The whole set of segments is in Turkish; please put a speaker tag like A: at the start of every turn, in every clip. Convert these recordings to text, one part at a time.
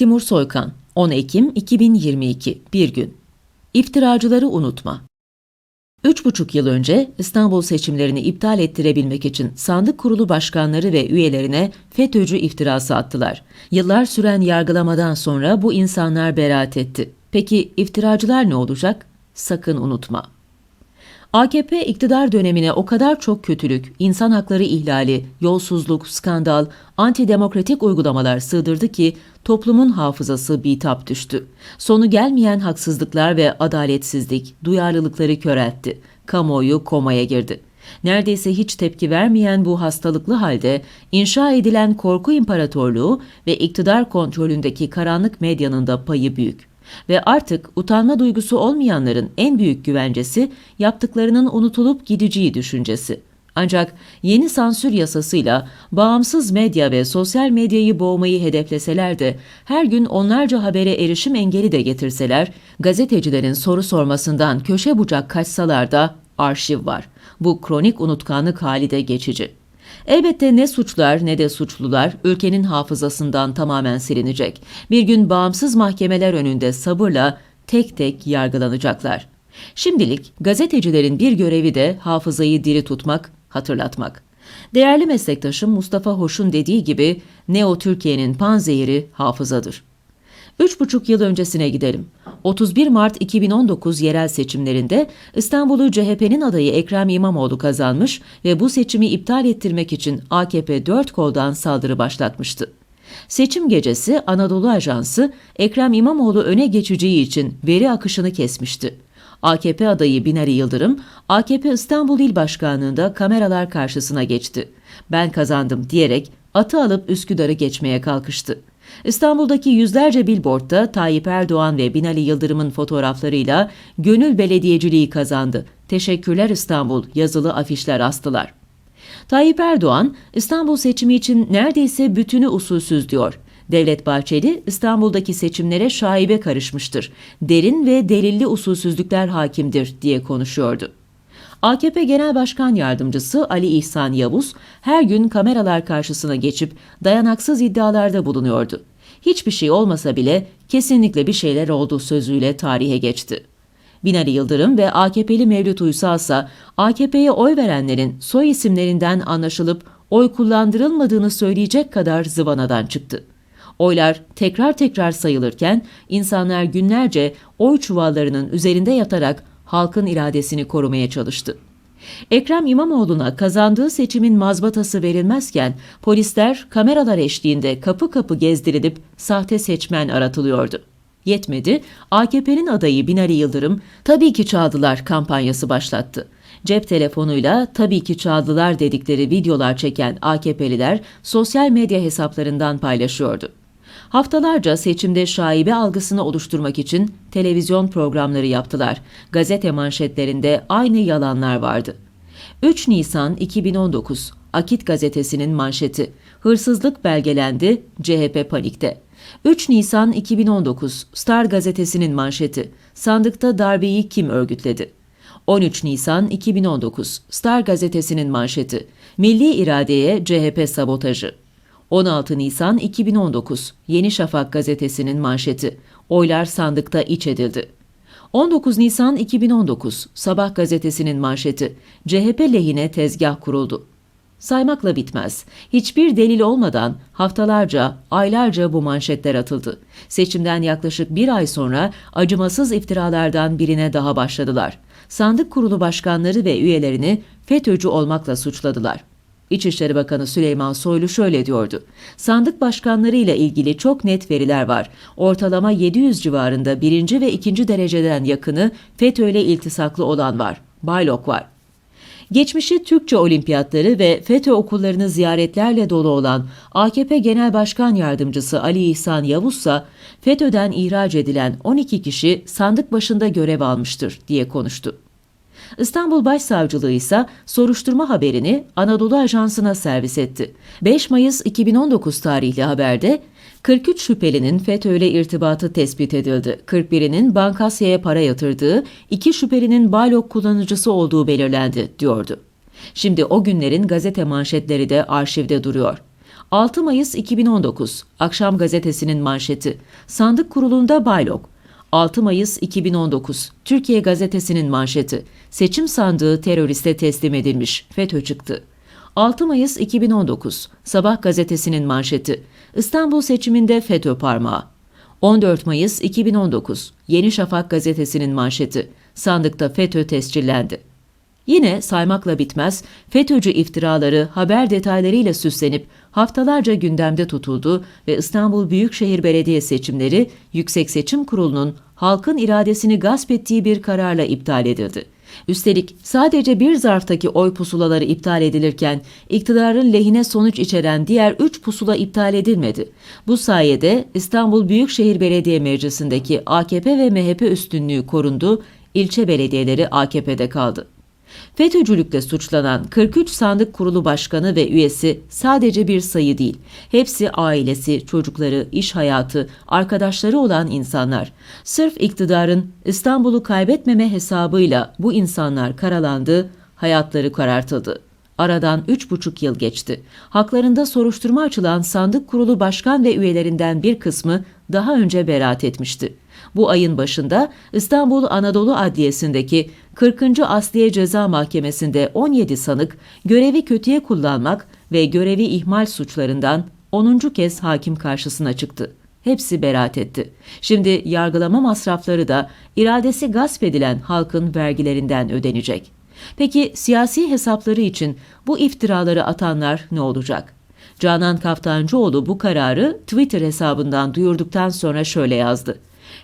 A: Timur Soykan 10 Ekim 2022 Bir gün İftiracıları unutma. Üç buçuk yıl önce İstanbul seçimlerini iptal ettirebilmek için sandık kurulu başkanları ve üyelerine FETÖ'cü iftirası attılar. Yıllar süren yargılamadan sonra bu insanlar beraat etti. Peki iftiracılar ne olacak? Sakın unutma. AKP iktidar dönemine o kadar çok kötülük, insan hakları ihlali, yolsuzluk, skandal, antidemokratik uygulamalar sığdırdı ki toplumun hafızası bitap düştü. Sonu gelmeyen haksızlıklar ve adaletsizlik duyarlılıkları köreltti. Kamuoyu komaya girdi. Neredeyse hiç tepki vermeyen bu hastalıklı halde inşa edilen korku imparatorluğu ve iktidar kontrolündeki karanlık medyanın da payı büyük. Ve artık utanma duygusu olmayanların en büyük güvencesi yaptıklarının unutulup gideceği düşüncesi. Ancak yeni sansür yasasıyla bağımsız medya ve sosyal medyayı boğmayı hedefleseler de her gün onlarca habere erişim engeli de getirseler, gazetecilerin soru sormasından köşe bucak kaçsalar da arşiv var. Bu kronik unutkanlık hali de geçici. Elbette ne suçlar ne de suçlular ülkenin hafızasından tamamen silinecek. Bir gün bağımsız mahkemeler önünde sabırla tek tek yargılanacaklar. Şimdilik gazetecilerin bir görevi de hafızayı diri tutmak, hatırlatmak. Değerli meslektaşım Mustafa Hoş'un dediği gibi Neo Türkiye'nin panzehiri hafızadır. Üç buçuk yıl öncesine gidelim. 31 Mart 2019 yerel seçimlerinde İstanbul'u CHP'nin adayı Ekrem İmamoğlu kazanmış ve bu seçimi iptal ettirmek için AKP dört koldan saldırı başlatmıştı. Seçim gecesi Anadolu Ajansı Ekrem İmamoğlu öne geçeceği için veri akışını kesmişti. AKP adayı Binali Yıldırım, AKP İstanbul İl Başkanlığı'nda kameralar karşısına geçti. Ben kazandım diyerek atı alıp Üsküdar'ı geçmeye kalkıştı. İstanbul'daki yüzlerce billboardta Tayyip Erdoğan ve Binali Yıldırım'ın fotoğraflarıyla gönül belediyeciliği kazandı. Teşekkürler İstanbul yazılı afişler astılar. Tayyip Erdoğan, İstanbul seçimi için neredeyse bütünü usulsüz diyor. Devlet Bahçeli, İstanbul'daki seçimlere şaibe karışmıştır. Derin ve delilli usulsüzlükler hakimdir diye konuşuyordu. AKP Genel Başkan Yardımcısı Ali İhsan Yavuz her gün kameralar karşısına geçip dayanaksız iddialarda bulunuyordu. Hiçbir şey olmasa bile kesinlikle bir şeyler oldu sözüyle tarihe geçti. Binali Yıldırım ve AKP'li Mevlüt Uysal ise AKP'ye oy verenlerin soy isimlerinden anlaşılıp oy kullandırılmadığını söyleyecek kadar zıvanadan çıktı. Oylar tekrar tekrar sayılırken insanlar günlerce oy çuvallarının üzerinde yatarak halkın iradesini korumaya çalıştı. Ekrem İmamoğlu'na kazandığı seçimin mazbatası verilmezken polisler kameralar eşliğinde kapı kapı gezdirilip sahte seçmen aratılıyordu. Yetmedi, AKP'nin adayı Binali Yıldırım tabii ki çaldılar kampanyası başlattı. Cep telefonuyla tabii ki çaldılar dedikleri videolar çeken AKP'liler sosyal medya hesaplarından paylaşıyordu. Haftalarca seçimde şaibe algısını oluşturmak için televizyon programları yaptılar. Gazete manşetlerinde aynı yalanlar vardı. 3 Nisan 2019 Akit gazetesinin manşeti. Hırsızlık belgelendi, CHP panikte. 3 Nisan 2019 Star gazetesinin manşeti. Sandıkta darbeyi kim örgütledi? 13 Nisan 2019 Star gazetesinin manşeti. Milli iradeye CHP sabotajı. 16 Nisan 2019 Yeni Şafak gazetesinin manşeti. Oylar sandıkta iç edildi. 19 Nisan 2019 Sabah gazetesinin manşeti. CHP lehine tezgah kuruldu. Saymakla bitmez. Hiçbir delil olmadan haftalarca, aylarca bu manşetler atıldı. Seçimden yaklaşık bir ay sonra acımasız iftiralardan birine daha başladılar. Sandık kurulu başkanları ve üyelerini FETÖ'cü olmakla suçladılar. İçişleri Bakanı Süleyman Soylu şöyle diyordu. Sandık başkanları ile ilgili çok net veriler var. Ortalama 700 civarında birinci ve ikinci dereceden yakını FETÖ ile iltisaklı olan var. Baylok var. Geçmişi Türkçe olimpiyatları ve FETÖ okullarını ziyaretlerle dolu olan AKP Genel Başkan Yardımcısı Ali İhsan Yavuz ise FETÖ'den ihraç edilen 12 kişi sandık başında görev almıştır diye konuştu. İstanbul Başsavcılığı ise soruşturma haberini Anadolu Ajansı'na servis etti. 5 Mayıs 2019 tarihli haberde 43 şüphelinin FETÖ ile irtibatı tespit edildi. 41'inin Bankasya'ya para yatırdığı, 2 şüphelinin Balok kullanıcısı olduğu belirlendi, diyordu. Şimdi o günlerin gazete manşetleri de arşivde duruyor. 6 Mayıs 2019 Akşam Gazetesi'nin manşeti. Sandık kurulunda baylok. 6 Mayıs 2019 Türkiye Gazetesi'nin manşeti. Seçim sandığı teröriste teslim edilmiş. FETÖ çıktı. 6 Mayıs 2019 Sabah gazetesinin manşeti. İstanbul seçiminde FETÖ parmağı. 14 Mayıs 2019 Yeni Şafak gazetesinin manşeti. Sandıkta FETÖ tescillendi. Yine saymakla bitmez FETÖ'cü iftiraları haber detaylarıyla süslenip haftalarca gündemde tutuldu ve İstanbul Büyükşehir Belediye seçimleri Yüksek Seçim Kurulu'nun halkın iradesini gasp ettiği bir kararla iptal edildi. Üstelik sadece bir zarftaki oy pusulaları iptal edilirken iktidarın lehine sonuç içeren diğer 3 pusula iptal edilmedi. Bu sayede İstanbul Büyükşehir Belediye Meclisi'ndeki AKP ve MHP üstünlüğü korundu, ilçe belediyeleri AKP'de kaldı. FETÖ'cülükle suçlanan 43 sandık kurulu başkanı ve üyesi sadece bir sayı değil. Hepsi ailesi, çocukları, iş hayatı, arkadaşları olan insanlar. Sırf iktidarın İstanbul'u kaybetmeme hesabıyla bu insanlar karalandı, hayatları karartıldı. Aradan üç buçuk yıl geçti. Haklarında soruşturma açılan sandık kurulu başkan ve üyelerinden bir kısmı daha önce beraat etmişti. Bu ayın başında İstanbul Anadolu Adliyesi'ndeki 40. Asliye Ceza Mahkemesi'nde 17 sanık görevi kötüye kullanmak ve görevi ihmal suçlarından 10. kez hakim karşısına çıktı. Hepsi beraat etti. Şimdi yargılama masrafları da iradesi gasp edilen halkın vergilerinden ödenecek. Peki siyasi hesapları için bu iftiraları atanlar ne olacak? Canan Kaftancıoğlu bu kararı Twitter hesabından duyurduktan sonra şöyle yazdı.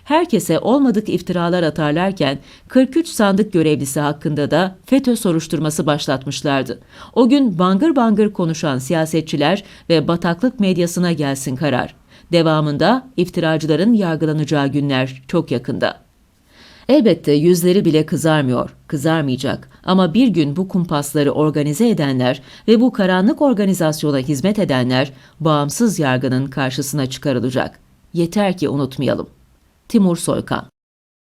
A: Herkese olmadık iftiralar atarlarken 43 sandık görevlisi hakkında da FETÖ soruşturması başlatmışlardı. O gün bangır bangır konuşan siyasetçiler ve bataklık medyasına gelsin karar. Devamında iftiracıların yargılanacağı günler çok yakında. Elbette yüzleri bile kızarmıyor, kızarmayacak. Ama bir gün bu kumpasları organize edenler ve bu karanlık organizasyona hizmet edenler bağımsız yargının karşısına çıkarılacak. Yeter ki unutmayalım. Timur Soykan